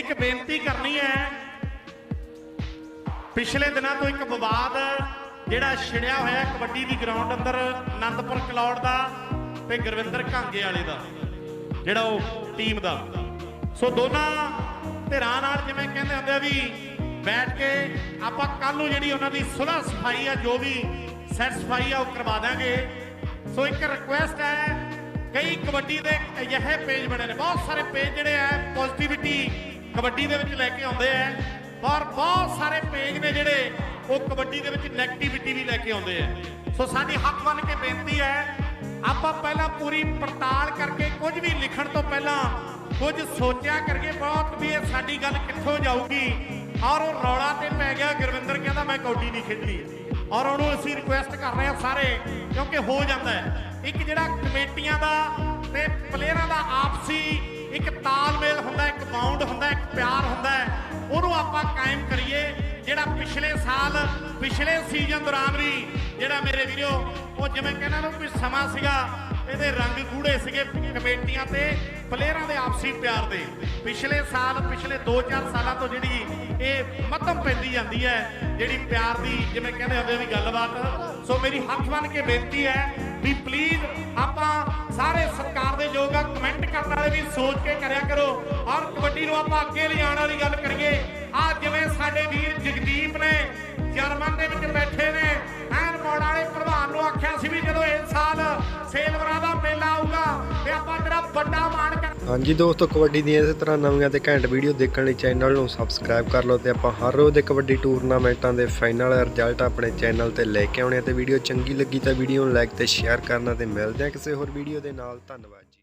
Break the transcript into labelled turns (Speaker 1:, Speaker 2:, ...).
Speaker 1: ਇੱਕ ਬੇਨਤੀ ਕਰਨੀ ਹੈ। ਪਿਛਲੇ ਦਿਨਾਂ ਤੋਂ ਇੱਕ ਵਿਵਾਦ ਜਿਹੜਾ ਛਿੜਿਆ ਹੋਇਆ ਕਬੱਡੀ ਦੀ ਗਰਾਊਂਡ ਅੰਦਰ ਆਨੰਦਪੁਰ ਕਲੌੜ ਦਾ ਤੇ ਗੁਰਵਿੰਦਰ ਘਾਂਗੇ ਵਾਲੇ ਦਾ, ਜਿਹੜਾ ਉਹ ਟੀਮ ਦਾ। ਸੋ ਦੋਨਾਂ ਧਿਰਾਂ ਨਾਲ ਜਿਵੇਂ ਕਹਿੰਦੇ ਹੁੰਦੇ ਆ ਵੀ ਬੈਠ ਕੇ ਆਪਾਂ ਕੱਲ ਨੂੰ ਜਿਹੜੀ ਉਹਨਾਂ ਦੀ ਸੁਲਹ ਸਫ਼ਾਈ ਆ, ਜੋ ਵੀ ਸੈਟੀਸਫਾਈ ਆ, ਉਹ ਕਰਵਾ ਦਾਂਗੇ ਸੋ ਇੱਕ ਰਿਕੁਐਸਟ ਹੈ, ਕਈ ਕਬੱਡੀ ਦੇ ਅਜਿਹੇ ਪੇਜ ਬਣੇ ਨੇ, ਬਹੁਤ ਸਾਰੇ ਪੇਜ ਜਿਹੜੇ ਆ ਪੋਜ਼ਿਟਿਵਿਟੀ ਕਬੱਡੀ ਦੇ ਵਿੱਚ ਲੈ ਕੇ ਆਉਂਦੇ ਆ। ਔਰ ਬਹੁਤ ਸਾਰੇ ਪੇਜ ਨੇ ਜਿਹੜੇ ਉਹ ਕਬੱਡੀ ਦੇ ਵਿੱਚ 네ਗੇਟਿਵਿਟੀ ਵੀ ਲੈ ਕੇ ਆਉਂਦੇ ਆ। ਸੋ ਸਾਡੀ ਹੱਕ ਬਣ ਕੇ ਬੇਨਤੀ ਹੈ, ਆਪਾਂ ਪਹਿਲਾਂ ਪੂਰੀ ਪੜਤਾਲ ਕਰਕੇ ਕੁਝ ਵੀ ਲਿਖਣ ਤੋਂ ਪਹਿਲਾਂ ਕੁਝ ਸੋਚਿਆ ਕਰਕੇ ਬਹੁਤ ਵੀ ਇਹ ਸਾਡੀ ਗੱਲ ਕਿੱਥੋਂ ਜਾਊਗੀ। ਔਰ ਉਹ ਰੌਲਾ ਤੇ ਪੈ ਗਿਆ, ਗੁਰਵਿੰਦਰ ਕਹਿੰਦਾ, ਮੈਂ ਕੌਡੀ ਨਹੀਂ ਖੇਡਣੀ ਔਰ ਉਹਨੂੰ ਅਸੀਂ ਰਿਕੁਐਸਟ ਕਰ ਰਹੇ ਹਾਂ ਸਾਰੇ, ਕਿਉਂਕਿ ਹੋ ਜਾਂਦਾ ਹੈ। ਇੱਕ ਜਿਹੜਾ ਕਮੇਟੀਆਂ ਦਾ ਤੇ ਪਲੇਅਰਾਂ ਦਾ ਆਪਸੀ ਆਪਾਂ ਕਾਇਮ ਕਰੀਏ, ਜਿਹੜਾ ਪਿਛਲੇ ਸਾਲ, ਪਿਛਲੇ ਸੀਜ਼ਨ ਦੌਰਾਨ ਵੀ ਜਿਹੜਾ ਮੇਰੇ ਵੀਰੋ, ਉਹ ਜਿਵੇਂ ਕਹਿੰਦਾ ਨਾ ਕੋਈ ਸਮਾਂ ਸੀਗਾ, ਇਹਦੇ ਰੰਗ ਗੂੜੇ ਸੀਗੇ ਕਮੇਟੀਆਂ ਤੇ ਪਲੇਅਰਾਂ ਦੇ ਆਪਸੀ ਪਿਆਰ ਦੇ। ਪਿਛਲੇ ਸਾਲ, ਪਿਛਲੇ 2-4 ਸਾਲਾਂ ਤੋਂ ਜਿਹੜੀ ਇਹ ਮੱਧਮ ਪੈਂਦੀ ਜਾਂਦੀ ਹੈ, ਜਿਹੜੀ ਪਿਆਰ ਦੀ ਜਿਵੇਂ ਕਹਿੰਦੇ ਹੁੰਦੇ ਆ ਵੀ ਗੱਲਬਾਤ। ਸੋ ਮੇਰੀ ਹੱਥ ਬੰਨ ਕੇ ਬੇਨਤੀ ਹੈ ਵੀ ਪਲੀਜ਼ ਆਪਾਂ ਸਾਰੇ ਸਰਕਾਰ ਦੇ ਯੋਗ ਆ ਕਮੈਂਟ ਕਰਨ ਵਾਲੇ ਵੀ ਸੋਚ ਕੇ ਕਰਿਆ ਕਰੋ। ਔਰ ਕਬੱਡੀ ਨੂੰ ਆਪਾਂ ਅੱਗੇ ਲਿਜਾਣ ਵਾਲੀ ਗੱਲ ਕਰੀਏ ਜਿਵੇਂ ਸਾਡੇ ਵੀਰ ਜਗਦੀਪ ਨੇ, ਜਰਮਨ ਦੇ ਵਿੱਚ ਬੈਠੇ ਨੇ, ਐਨ ਮੋੜ ਵਾਲੇ ਪ੍ਰਧਾਨ ਨੂੰ ਆਖਿਆ ਸੀ ਵੀ ਜਦੋਂ ਇਸ ਸਾਲ ਸੇਲਵਰਾਂ ਦਾ ਮੇਲਾ ਆਊਗਾ ਤੇ ਆਪਾਂ ਤੇਰਾ ਵੱਡਾ ਮਾਣ ਕਰ
Speaker 2: ਹਾਂਜੀ ਦੋਸਤੋ, ਕਬੱਡੀ ਦੀਆਂ ਇਸੇ ਤਰ੍ਹਾਂ ਨਵੀਆਂ ਤੇ ਘੈਂਟ ਵੀਡੀਓ ਦੇਖਣ ਲਈ ਚੈਨਲ ਨੂੰ ਸਬਸਕ੍ਰਾਈਬ ਕਰ ਲਓ ਤੇ ਆਪਾਂ ਹਰ ਰੋਜ਼ ਦੇ ਕਬੱਡੀ ਟੂਰਨਾਮੈਂਟਾਂ ਦੇ ਫਾਈਨਲ ਰਿਜ਼ਲਟ ਆਪਣੇ ਚੈਨਲ ਤੇ ਲੈ ਕੇ ਆਉਣੇ ਤੇ ਵੀਡੀਓ ਚੰਗੀ ਲੱਗੀ ਤਾਂ ਵੀਡੀਓ ਨੂੰ ਲਾਈਕ ਤੇ ਸ਼ੇਅਰ ਕਰਨਾ ਤੇ ਮਿਲਦੇ ਆ ਕਿਸੇ ਹੋਰ ਵੀਡੀਓ ਦੇ ਨਾਲ। ਧੰਨਵਾਦ